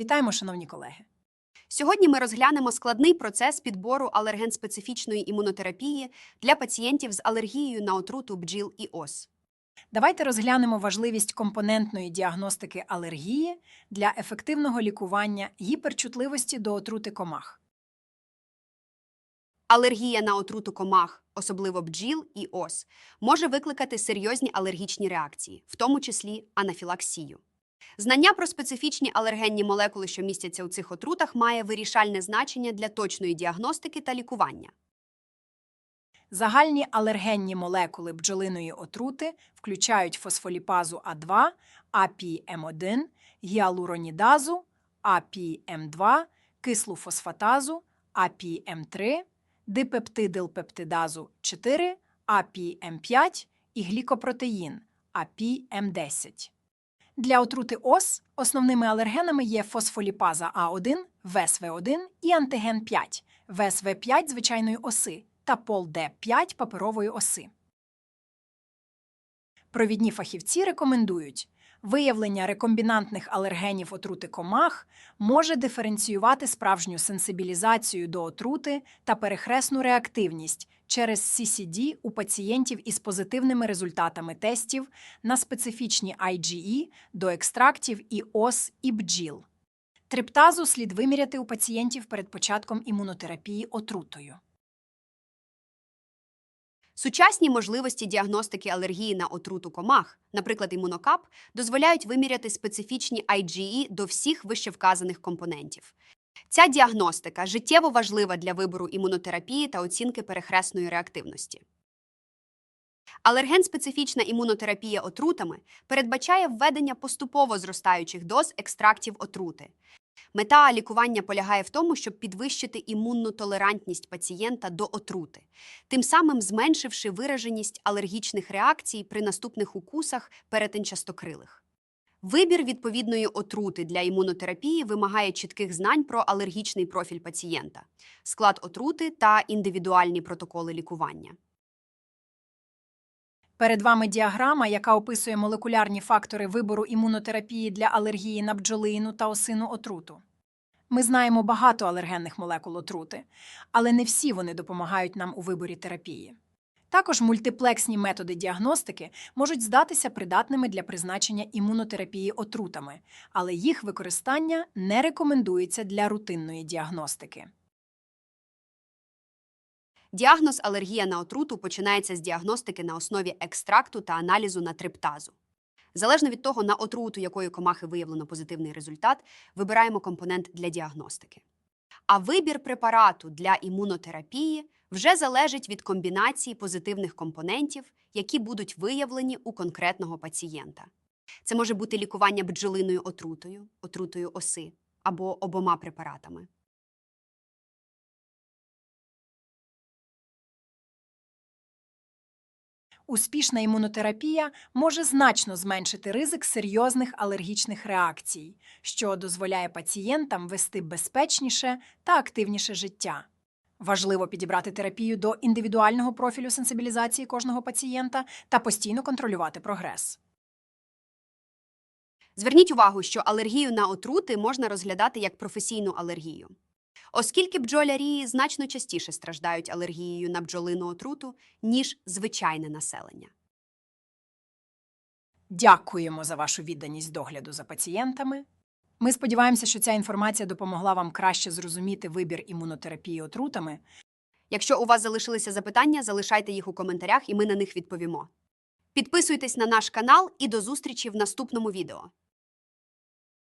Вітаємо, шановні колеги! Сьогодні ми розглянемо складний процес підбору алерген-специфічної імунотерапії для пацієнтів з алергією на отруту бджіл і ос. Давайте розглянемо важливість компонентної діагностики алергії для ефективного лікування гіперчутливості до отрути комах. Алергія на отруту комах, особливо бджіл і ос, може викликати серйозні алергічні реакції, в тому числі анафілаксію. Знання про специфічні алергенні молекули, що містяться у цих отрутах, має вирішальне значення для точної діагностики та лікування. Загальні алергенні молекули бджолиної отрути включають фосфоліпазу А2, АПМ1, гіалуронідазу, АПМ2, кислу фосфатазу, АПМ3, дипептидилпептидазу 4, АПМ5 і глікопротеїн АПМ10. Для отрути ОС основними алергенами є фосфоліпаза А1, ВСВ1 і антиген 5, ВСВ5 звичайної оси та ПОЛД5 паперової оси. Провідні фахівці рекомендують виявлення рекомбінантних алергенів отрути комах може диференціювати справжню сенсибілізацію до отрути та перехресну реактивність через CCD у пацієнтів із позитивними результатами тестів на специфічні IgE до екстрактів і ос і бджіл. Триптазу слід виміряти у пацієнтів перед початком імунотерапії отрутою. Сучасні можливості діагностики алергії на отруту комах, наприклад, імунокап, дозволяють виміряти специфічні IgE до всіх вищевказаних компонентів. Ця діагностика життєво важлива для вибору імунотерапії та оцінки перехресної реактивності. Алерген-специфічна імунотерапія отрутами передбачає введення поступово зростаючих доз екстрактів отрути. Мета лікування полягає в тому, щоб підвищити імунну толерантність пацієнта до отрути, тим самим зменшивши вираженість алергічних реакцій при наступних укусах перетинчастокрилих. Вибір відповідної отрути для імунотерапії вимагає чітких знань про алергічний профіль пацієнта, склад отрути та індивідуальні протоколи лікування. Перед вами діаграма, яка описує молекулярні фактори вибору імунотерапії для алергії на бджолину та осину отруту. Ми знаємо багато алергенних молекул отрути, але не всі вони допомагають нам у виборі терапії. Також мультиплексні методи діагностики можуть здатися придатними для призначення імунотерапії отрутами, але їх використання не рекомендується для рутинної діагностики. Діагноз алергія на отруту починається з діагностики на основі екстракту та аналізу на триптазу. Залежно від того, на отруту якої комахи виявлено позитивний результат, вибираємо компонент для діагностики. А вибір препарату для імунотерапії вже залежить від комбінації позитивних компонентів, які будуть виявлені у конкретного пацієнта. Це може бути лікування бджолиною отрутою, отрутою оси або обома препаратами. Успішна імунотерапія може значно зменшити ризик серйозних алергічних реакцій, що дозволяє пацієнтам вести безпечніше та активніше життя. Важливо підібрати терапію до індивідуального профілю сенсибілізації кожного пацієнта та постійно контролювати прогрес. Зверніть увагу, що алергію на отрути можна розглядати як професійну алергію. Оскільки бджолярі значно частіше страждають алергією на бджолину отруту, ніж звичайне населення. Дякуємо за вашу відданість догляду за пацієнтами. Ми сподіваємося, що ця інформація допомогла вам краще зрозуміти вибір імунотерапії отрутами. Якщо у вас залишилися запитання, залишайте їх у коментарях, і ми на них відповімо. Підписуйтесь на наш канал і до зустрічі в наступному відео.